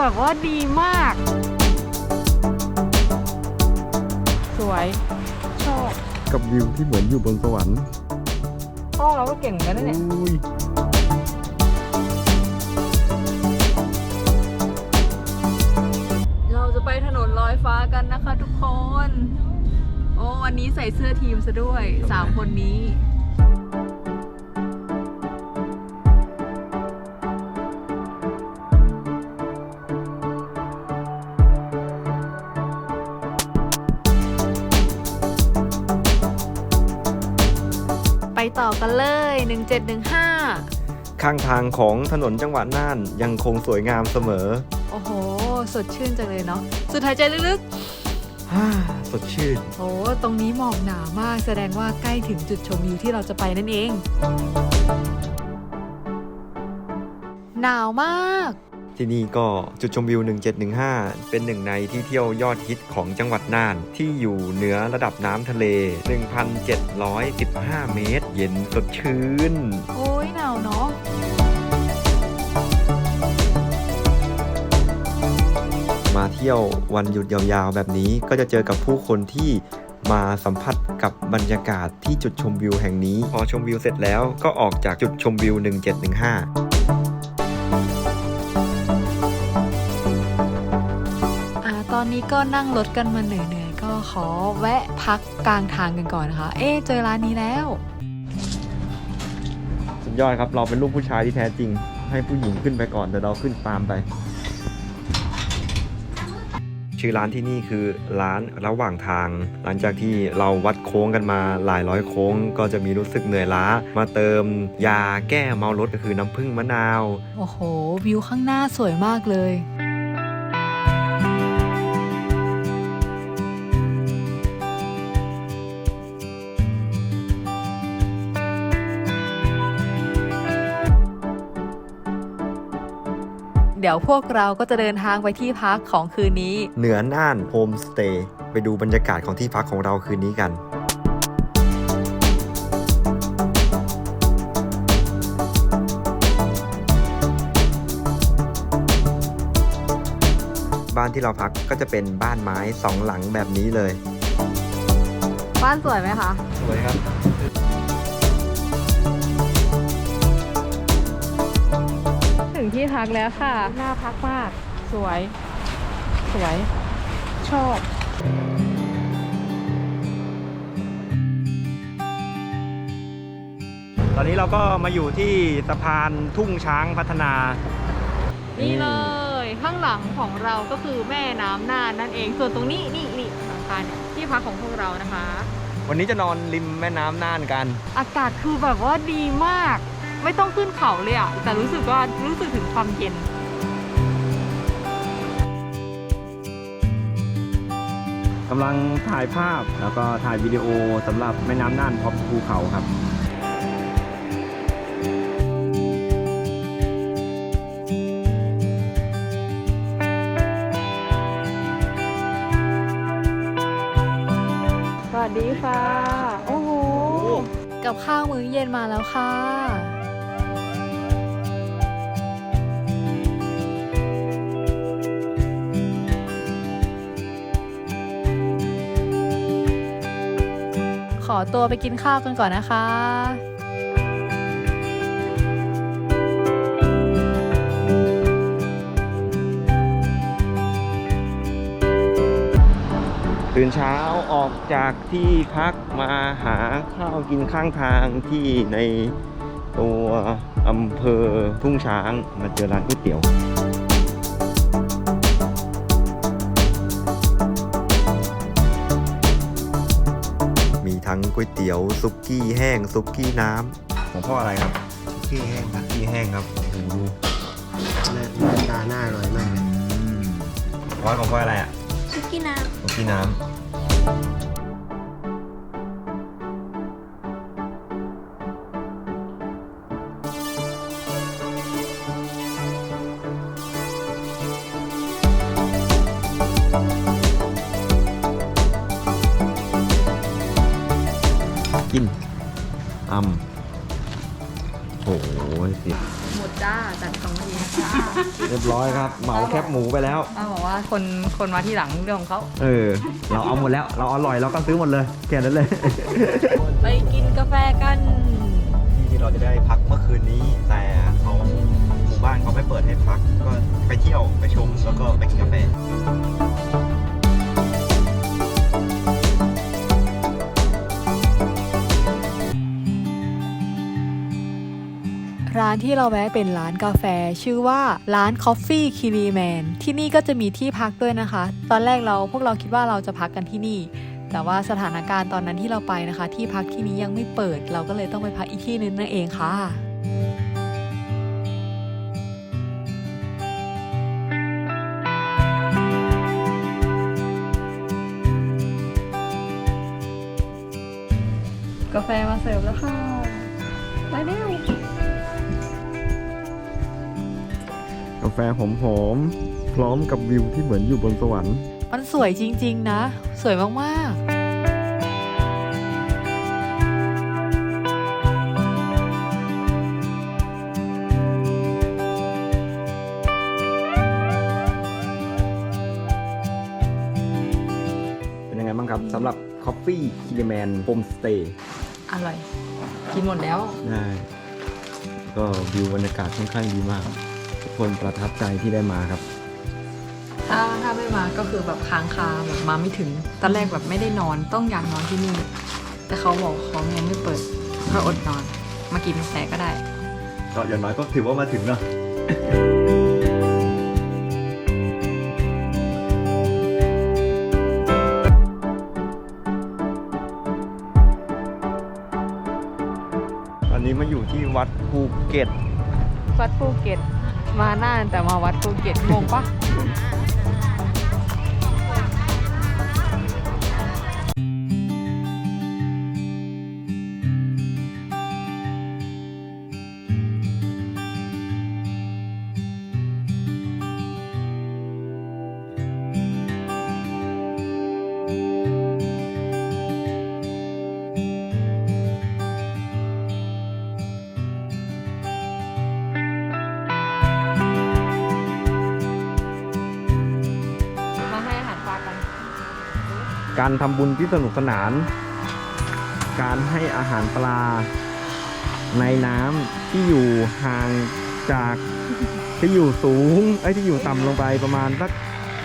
แบบว่าดีมาก สวยชอบกับวิวที่เหมือนอยู่บนสวรรค์พ่อเราก็เก่งเหมือนกันนะเนี่ยอุ้ยเราจะไปถนนลอยฟ้ากันนะคะทุกคน โอ้วันนี้ใส่เสื้อทีมซะด้วยสามคนนี้ ต่อกันเลย 1715 ข้างทางของถนนจังหวัดน่านยังคงสวยงามเสมอโอ้โห สดชื่นจังเลยเนาะ สุดท้ายใจลึกฮ่าสดชื่น ๆ โอ้ตรงนี้หมอกหนามาก แสดงว่าใกล้ถึงจุดชมวิวที่เราจะไปนั่นเอง หนาวมาก ที่นี่ก็จุดชมวิว 1715 เป็นหนึ่งในที่เที่ยวยอดฮิตของจังหวัดน่าน ที่อยู่เหนือระดับน้ำทะเล 1,715 เมตร เย็นสดชื่น โอ้ยหนาวเนาะมาเที่ยววันหยุดยาวๆ แบบนี้ก็จะเจอกับผู้คนที่มาสัมผัสกับบรรยากาศที่จุดชมวิวแห่งนี้ พอชมวิวเสร็จแล้วก็ออกจากจุดชมวิว 1715 ก็นั่งรถกันมาเหนื่อยๆ ก็ขอแวะพักกลางทางกันก่อนนะคะ เอ๊ะเจอร้านนี้แล้ว สุดยอดครับ เราเป็นลูกผู้ชายที่แท้จริง ให้ผู้หญิงขึ้นไปก่อนแต่เราขึ้นตามไป ชื่อร้านที่นี่คือร้านระหว่างทาง หลังจากที่เราวัดโค้งกันมาหลายร้อยโค้ง ก็จะมีรู้สึกเหนื่อยล้า มาเติมยาแก้เมารถก็คือน้ำผึ้งมะนาว โอ้โห วิวข้างหน้าสวยมากเลย ยวพวกเราก็จะเดินทางไปที่พักของคืนนี้ เหนือน่านโฮมสเตย์ไปดูบรรยากาศของที่พักของเราคืนนี้กัน บ้านที่เราพักก็จะเป็นบ้านไม้สองหลังแบบนี้เลย บ้านสวยไหมคะ สวยครับ ที่พักแล้วค่ะ น่าพักมาก สวย สวย ชอบตอนนี้เราก็มาอยู่ที่สะพานทุ่งช้างพัฒนา นี่เลย ข้างหลังของเราก็คือแม่น้ำน่านนั่นเอง ส่วนตรงนี้นี่นี่อาคารเนี่ยที่พักของพวกเรานะคะ วันนี้จะนอนริมแม่น้ำน่านกัน อากาศคือแบบว่าดีมาก ไม่ต้องขึ้นเขาเลยอะแต่รู้สึกว่ารู้สึกถึงความเย็นกำลังถ่ายภาพแล้วก็ถ่ายวิดีโอสำหรับแม่น้ำน่านพร้อมภูเขาครับ สวัสดีค่ะ โอ้โห กับข้าวมื้อเย็นมาแล้วค่ะ อตัวไปกินข้าวกันก่อนนะคะตื่นเช้าออกจากที่พักมาหาข้าวกินข้างทางที่ในตัวอำเภอทุ่งช้างมาเจอร้านก๋วยเตี๋ยว ก๋วยเตี๋ยวซุกี้แห้งซุกี้น้ำของพ่ออะไรครับขี้แห้งครับซุกี้แห้งครับโอ้โหหน้าหน้าตาหน้าอร่อยมากเลยร้อยของพ่ออะไรอะซุกี้น้ซุกี้น้ำ กินอำโอ้โหเสียหมดจ้าจัดของมาดีจ้าเรียบร้อยครับ เหมาแคบหมูไปแล้ว ป้าบอกว่าคนคนมาที่หลังเรื่องของเขาเออ เราเอาหมดแล้ว เราอร่อยเราก็ซื้อหมดเลยแค่นั้นเลย ไปกินกาแฟกันที่เราจะได้พักเมื่อคืนนี้ แต่เขาหมู่บ้านเขาไม่เปิดให้พัก ก็ไปเที่ยวไปชมแล้วก็ไปกิน ที่เราแวะเป็นร้านกาแฟ ชื่อว่าร้าน Coffee k i l i m a n ที่นี่ก็จะมีที่พักด้วยนะคะ ตอนแรกเราพวกเราคิดว่าเราจะพักกันที่นี่ แต่ว่าสถานการณ์ตอนนั้นที่เราไปนะคะ ที่พักที่นี้ยังไม่เปิด เราก็เลยต้องไปพักอีกที่นึงนั่นเองค่ะกาแฟมาเสิร์ฟแล้วค่ะ แฟหอมๆ พร้อมกับวิวที่เหมือนอยู่บนสวรรค์ มันสวยจริง ๆ นะ สวยมากเป็นยังไงบ้างครับสำหรับ Coffee k i l i m a n Homestay ๆอร่อย กินหมดแล้ว ได้ ก็วิวบรรยากาศค่อนข้างดีมากทุก คนประทับใจที่ได้มาครับ ถ้าถ้าไม่มาก็คือแบบค้างคาแบบมาไม่ถึง ตอนแรกแบบไม่ได้นอนต้องอยากนอนที่นี่ แต่เขาบอกเขายังไม่เปิดก็อดนอน มากินกาแฟก็ได้ ก็อย่างน้อยก็ถือว่ามาถึงเนาะอันนี้มาอยู่ที่วัดภูเก็ต วัดภูเก็ต มาน่านแต่มาวัดภูเก็ตงงปะ การทำบุญที่สนุกสนาน การให้อาหารปลาในน้ำที่อยู่ห่างจากที่อยู่สูงไอ้ที่อยู่ต่ำลงไปประมาณสัก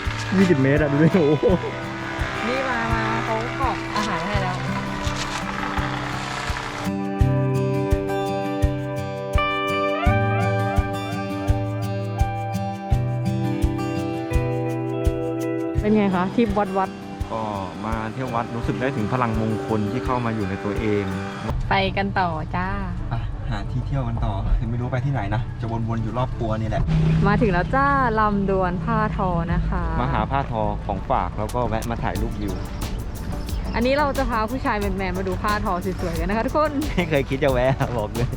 20 เมตรอะดูดิโอ้โหนี่มามาเขากรอกอาหารให้แล้ว เป็นไงคะ ที่วัดวัด มาเที่ยววัดรู้สึกได้ถึงพลังมงคลที่เข้ามาอยู่ในตัวเอง ไปกันต่อจ้า อะหาที่เที่ยวกันต่อยังไม่รู้ไปที่ไหนนะ จะวนๆอยู่รอบปัวนี่แหละ มาถึงแล้วจ้าลำดวนผ้าทอนะคะมาหาผ้าทอของฝากแล้วก็แวะมาถ่ายรูปวิวอันนี้เราจะพาผู้ชายแมนๆมาดูผ้าทอสวยๆกันนะคะทุกคน ไม่เคยคิดจะแวะบอกเลย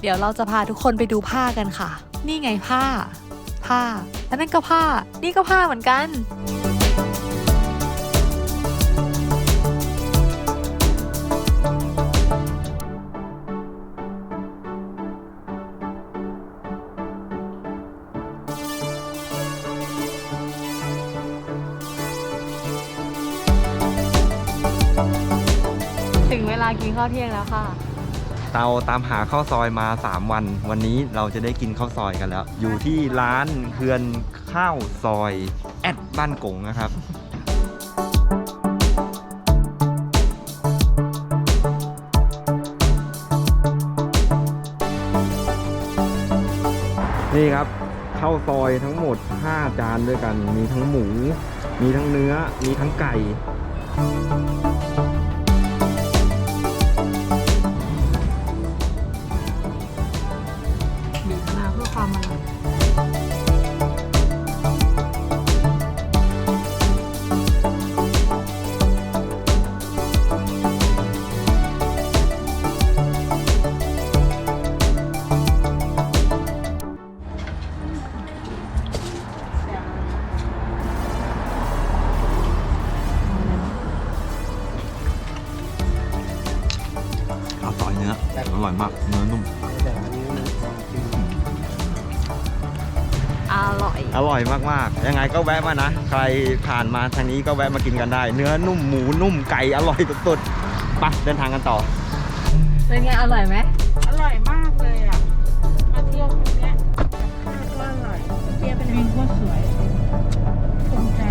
เดี๋ยวเราจะพาทุกคนไปดูผ้ากันค่ะ นี่ไงผ้า ผ้า แล้วนั่นก็ผ้า นี่ก็ผ้าเหมือนกัน ถึงเวลากินข้าวเที่ยงแล้วค่ะ เราตามหาข้าวซอยมา 3 วัน วันนี้เราจะได้กินข้าวซอยกันแล้ว อยู่ที่ร้านเฮือนข้าวซอย แอดบ้านกงนะครับ นี่ครับข้าวซอยทั้งหมด 5 จานด้วยกัน มีทั้งหมู มีทั้งเนื้อ มีทั้งไก่ อยมาก เนื้อนุ่มแต่อันนี้มันของจริงอร่อย อร่อยมากๆ ยังไงก็แวะมานะ ใครผ่านมาทางนี้ก็แวะมากินกันได้ เนื้อนุ่มหมูนุ่มไก่อร่อยสุดๆไปเดินทางกันต่อ เป็นไงอร่อยไหมอร่อยมากเลยอะ มาเที่ยวตรงเนี้ยคาดว่าอร่อยเบียร์เป็นวิวก็สวยภูมิใจ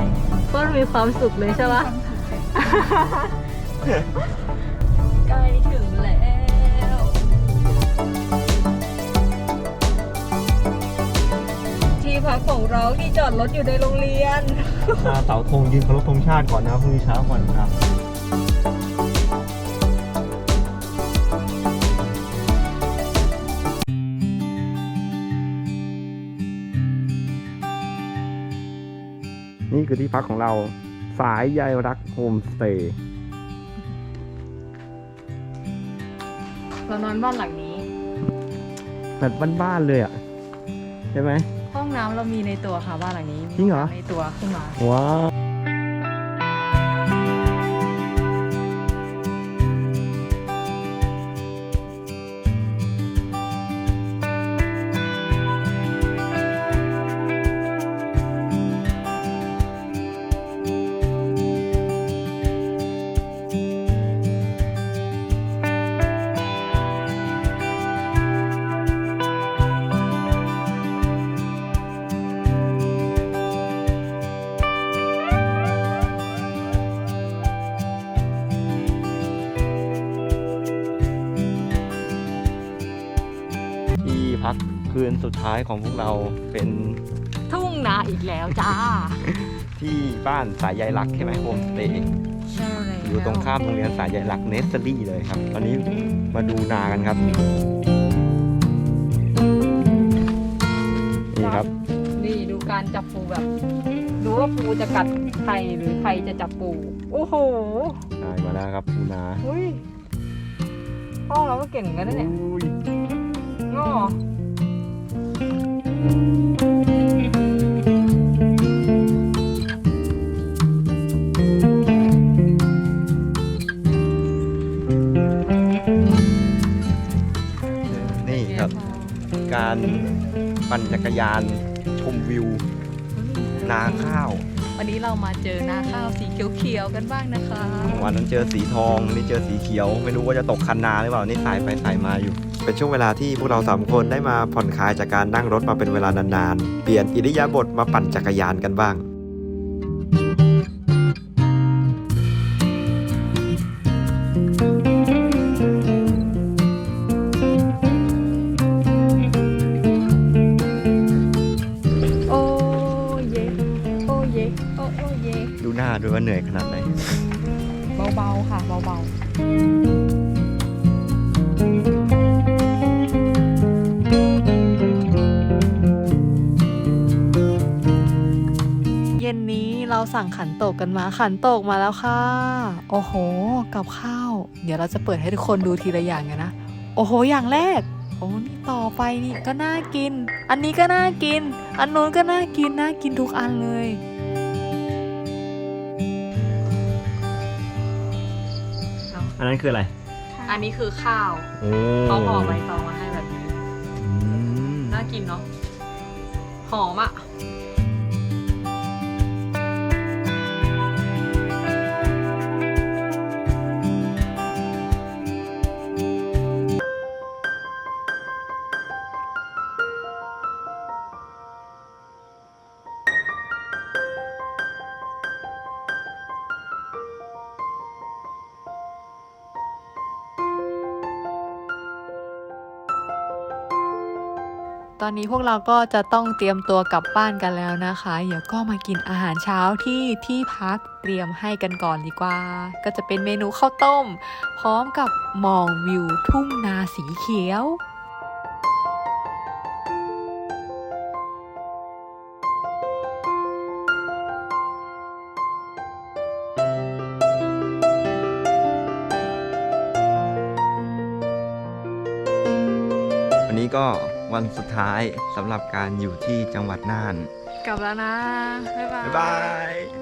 ก็มีความสุขเลยใช่ปะความสุขเลยใกล้ถึง พักของเราที่จอดรถอยู่ในโรงเรียนหน้าเสาธงยืนเคารพธงชาติก่อนนะพรุ่งนี้เช้าก่อนครับนี่คือที่พักของเราสายใยรักโฮมสเตย์เรานอนบ้านหลังนี้แบบบ้านๆเลยอะ ใช่ไหมห้ องน้ำเรามีในตัวค่ะบ้านหลังนี้มีจริงเหรอ ในตัวขึ้นมา ว้าว พักคืนสุดท้ายของพวกเราเป็นทุ่งนาอีกแล้วจ้า ที่บ้านสายใยรักใช่ไหมโฮมสเตย์ใช่เลยอยู่ตรงข้ามโรงเรียนสายใยรักเนสเซอรี่เลยครับ ตอนนี้มาดูนากันครับ นี่ครับ นี่ดูการจับปูแบบ ดูว่าปูจะกัดใครหรือใครจะจับปู โอ้โหได้มาแล้วครับปูนาอุ้ยพ่อเราก็เก่งเหมือนกันนะเนี่ยอุ้ยง้อ นี่ครับ การปั่นจักรยานชมวิว นาข้าว วันนี้เรามาเจอนาข้าวสีเขียวๆกันบ้างนะคะ วันนั้นเจอสีทองวันนี่เจอสีเขียว ไม่รู้ว่าจะตกคันนาหรือเปล่า นี่สายไปสายมาอยู่ เป็นช่วงเวลาที่พวกเราสามคนได้มาผ่อนคลายจากการนั่งรถมาเป็นเวลานานๆ เปลี่ยนอิริยาบถมาปั่นจักรยานกันบ้างโอ้เยโอ้เยโอ้โอ้เยดูหน้าด้วยว่าเหนื่อยขนาดไหน เบาๆค่ะ เบาๆ สั่งขันโตกกันมาขันโตกมาแล้วค่ะ โอ้โห กับข้าว เดี๋ยวเราจะเปิดให้ทุกคนดูทีละอย่างกันนะ โอ้โห อย่างแรก โอ้นี่ต่อไปนี่ก็น่ากิน อันนี้ก็น่ากิน อันนู้นก็น่ากิน น่ากินทุกอันเลยอันนั้นคืออะไร อันนี้คือข้าวโอ้เขาห่อใบตองมาให้แบบนี้ อืมน่ากินเนาะ หอมอะ่ะ ตอนนี้พวกเราก็จะต้องเตรียมตัวกลับบ้านกันแล้วนะคะ เดี๋ยวก็มากินอาหารเช้าที่ที่พักเตรียมให้กันก่อนดีกว่า ก็จะเป็นเมนูข้าวต้ม พร้อมกับมองวิวทุ่งนาสีเขียววันนี้ก็ วันสุดท้ายสำหรับการอยู่ที่จังหวัดน่าน กลับแล้วนะ บ๊ายบาย บ๊ายบาย